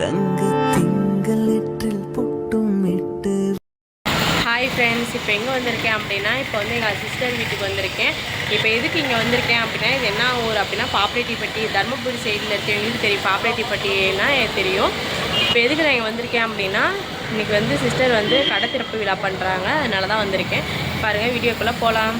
தங்க திங்கள் எற்றில் பொட்டும் இட்டு. ஹாய் ஃப்ரெண்ட்ஸ் இப்போ எங்கே வந்திருக்கேன் அப்படின்னா இப்போ வந்து எங்கள் சிஸ்டர் வீட்டுக்கு வந்திருக்கேன். இப்போ எதுக்கு இங்கே வந்திருக்கேன் அப்படின்னா இது என்ன ஊர் அப்படின்னா பாப்பரேட்டிப்பட்டி தருமபுரி சைடில் இருக்கவங்களுக்கு தெரியும் பாப்பரேட்டிப்பட்டினா எனக்கு தெரியும். இப்போ எதுக்கு நான் இங்கே வந்திருக்கேன் அப்படின்னா இன்றைக்கி வந்து சிஸ்டர் வந்து கடை திறப்பு விழா பண்ணுறாங்க அதனால தான் வந்திருக்கேன். பாருங்கள் வீடியோக்குள்ளே போகலாம்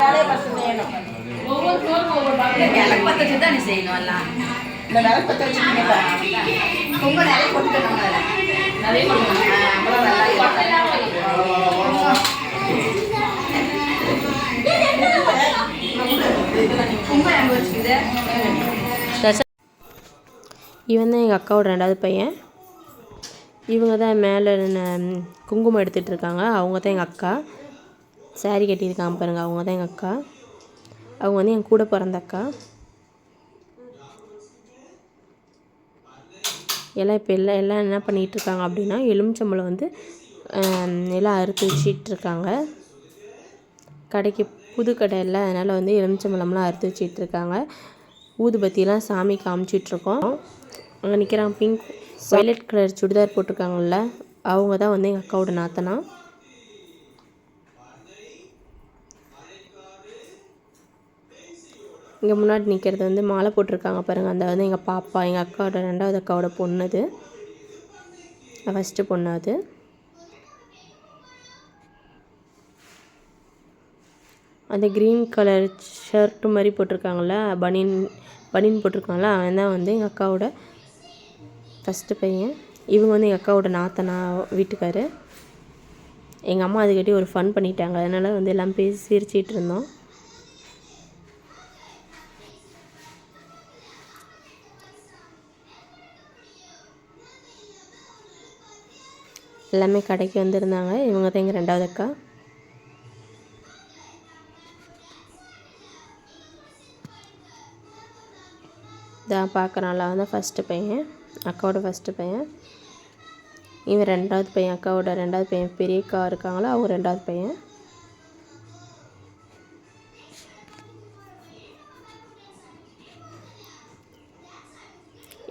விளக்கு பத்த வச்சு தான் நீ செய்யணும் எல்லாம். இந்த விளக்கு பத்த வச்சு பொங்கல் நிறைய கொட்டுக்கணும் நிறைய கொட்டுக்கணும் அப்புறம் நல்லா பொங்கல் எங்க வச்சுக்குது இவன் தான் எங்கள் அக்காவோட ரெண்டாவது பையன். இவங்க தான் மேலே குங்குமம் எடுத்துகிட்டு இருக்காங்க. அவங்க தான் எங்கள் அக்கா. Saree கட்டியிருக்காங்க பாருங்கள் அவங்க தான் எங்கள் அக்கா. அவங்க வந்து என் கூட பிறந்த அக்கா. எல்லாம் இப்போ எல்லாம் எல்லாம் என்ன பண்ணிகிட்டு இருக்காங்க அப்படின்னா எலுமிச்சம்பழம் வந்து எல்லாம் அறுத்து வச்சிட்ருக்காங்க கடைக்கு புது கடை இல்லை அதனால் வந்து எலுமிச்சம்பழம்லாம் அறுத்து வச்சிட்ருக்காங்க ஊதுபத்திலாம் சாமி காமிச்சிட்ருக்கோம் அங்கே நிற்கிறாங்க பிங்க் வயலட் கலர் சுடிதார் போட்டிருக்காங்கல்ல அவங்க தான் வந்து எங்கள் அக்காவோட நாத்தனா. இங்கே முன்னாடி நிற்கிறது வந்து மாலை போட்டிருக்காங்க பாருங்கள் அந்த வந்து எங்கள் பாப்பா எங்கள் அக்காவோட ரெண்டாவது அக்காவோட பொண்ணு அது. ஃபஸ்ட்டு பொண்ணு அது. அந்த க்ரீன் கலர் ஷர்ட்டு மாதிரி போட்டிருக்காங்கள பனியன் பனியன் போட்டிருக்காங்களா அவன் தான் வந்து எங்கள் அக்காவோட ஃபஸ்ட்டு பையன். இவங்க வந்து எங்கள் அக்காவோட நாத்தனா வீட்டுக்காரு. எங்கள் அம்மா அதுக்கிட்டே ஒரு ஃபன் பண்ணிட்டாங்க. அதனால் வந்து எல்லாம் பேசி சிரிச்சிட்டு இருந்தோம். எல்லாமே கடைக்கு வந்திருந்தாங்க. இவங்க தான் எங்கள் ரெண்டாவது அக்கா. இதான் பார்க்குறான்ல அவன் தான் ஃபஸ்ட்டு பையன். அக்காவோட ஃபஸ்ட்டு பையன். இவன் ரெண்டாவது பையன். அக்காவோட ரெண்டாவது பையன். பெரிய அக்கா இருக்காங்களோ? அவங்க ரெண்டாவது பையன்.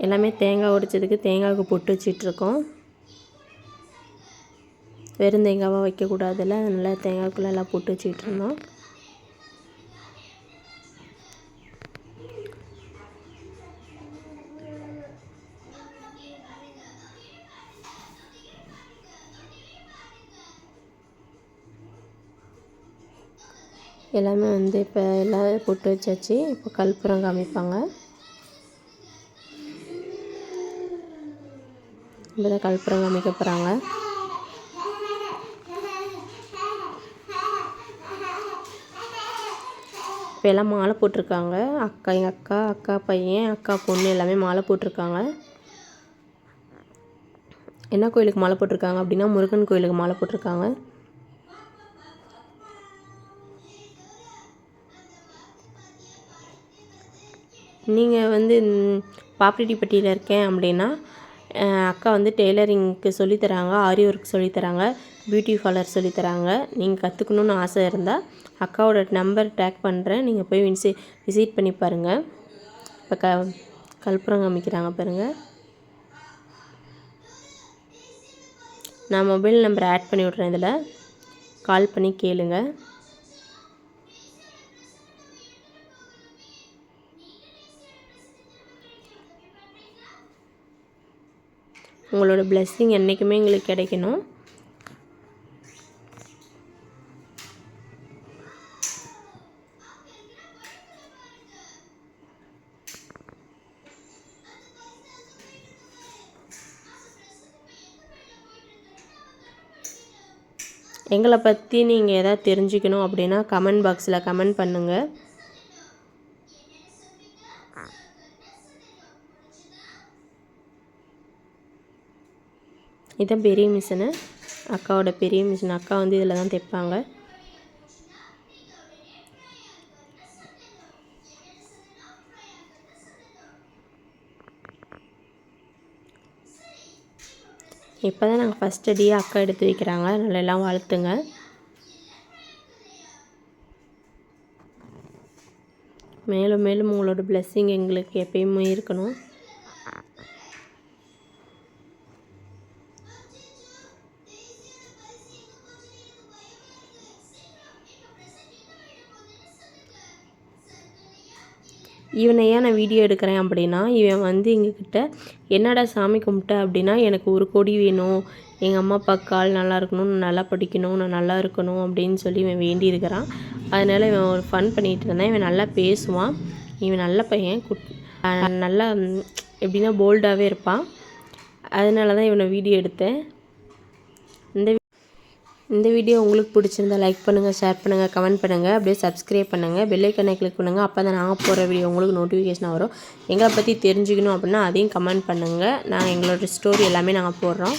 எல்லாமே தேங்காய் உடைச்சதுக்கு தேங்காய்க்கு பொட்டு வச்சிட்ருக்கோம் வெறும் தேங்காவாக வைக்கக்கூடாதுல்ல அதனால் தேங்காய்க்குள்ளே எல்லாம் போட்டு வச்சுக்கிட்டு இருந்தோம் எல்லாமே வந்து இப்போ எல்லாம் போட்டு வச்சாச்சு. இப்போ கற்பூரம் காமிப்பாங்க. இப்போ தான் கற்பூரம் காமிக்க போகிறாங்க இப்போ எல்லாம் மாலை போட்டிருக்காங்க. அக்கா எங்கள் அக்கா அக்கா பையன் அக்கா பொண்ணு எல்லாமே மாலை போட்டிருக்காங்க. என்ன கோயிலுக்கு மாலை போட்டிருக்காங்க அப்படின்னா முருகன் கோயிலுக்கு மாலை போட்டிருக்காங்க. நீங்கள் வந்து ம், பாப்பிரெட்டிப்பட்டியில் இருக்கேன் அப்படின்னா அக்கா வந்து டெய்லரிங்க்கு சொல்லித்தராங்க ஆரி ஒர்க் சொல்லித்தராங்க பியூட்டி பார்லர் சொல்லித்தராங்க. நீங்கள் கற்றுக்கணுன்னு ஆசை இருந்தால் அக்காவோட நம்பர் டேக் பண்ணுறேன் நீங்கள் போய் விசி விசிட் பண்ணி பாருங்கள் இப்போ க கற்பூரம் காமிக்கிறாங்க பாருங்கள் நான் மொபைல் நம்பர் ஆட் பண்ணி விட்றேன் இதில். கால் பண்ணி கேளுங்கள் உங்களோட blessing என்றைக்குமே எங்களுக்கு கிடைக்கணும். எங்களை பற்றி நீங்கள் எதாவது தெரிஞ்சுக்கணும் அப்படின்னா கமெண்ட் பாக்ஸில் கமெண்ட் பண்ணுங்கள் இதுதான் பெரிய மிஷினு. அக்காவோட பெரிய மிஷின். அக்கா வந்து இதில் தான் தைப்பாங்க. இப்போ தான் நாங்கள் ஃபஸ்ட் அடியே அக்கா எடுத்து வைக்கிறாங்க. அதனால எல்லாம் வாழ்த்துங்க. மேலும் மேலும் உங்களோட பிளெஸ்ஸிங் எங்களுக்கு எப்பயுமே இருக்கணும். இவனை ஏன் நான் வீடியோ எடுக்கிறேன் அப்படின்னா இவன் வந்து எங்ககிட்ட என்னடா சாமி கும்பிட்ட? அப்படின்னா எனக்கு ஒரு கொடி வேணும். எங்கள் அம்மா அப்பா கால் நல்லா இருக்கணும். நான் நல்லா படிக்கணும். நான் நல்லா இருக்கணும். அப்படின்னு சொல்லி இவன் வேண்டியிருக்கிறான். அதனால் இவன் ஒரு ஃபன் பண்ணிகிட்டு இருந்தான். இவன் நல்லா பேசுவான். இவன் நல்ல பையன். குட் நல்லா எப்படின்னா போல்டாகவே இருப்பான். அதனால தான் இவனை வீடியோ எடுத்தேன். இந்த இந்த வீடியோ உங்களுக்கு பிடிச்சிருந்தா லைக் பண்ணுங்கள் ஷேர் பண்ணுங்கள் கமெண்ட் பண்ணுங்கள் அப்படியே சப்ஸ்கிரைப் பண்ணுங்கள் பெல்லைக்கனை கிளிக் பண்ணுங்கள் அப்போ தான் நாங்கள் போகிற வீடியோ உங்களுக்கு நோட்டிஃபிகேஷன் வரும். எங்களை பற்றி தெரிஞ்சுக்கணும் அப்படின்னா அதையும் கமெண்ட் பண்ணுங்கள் நாங்கள் எங்களோட ஸ்டோரி எல்லாமே நாங்கள் போடுறோம்.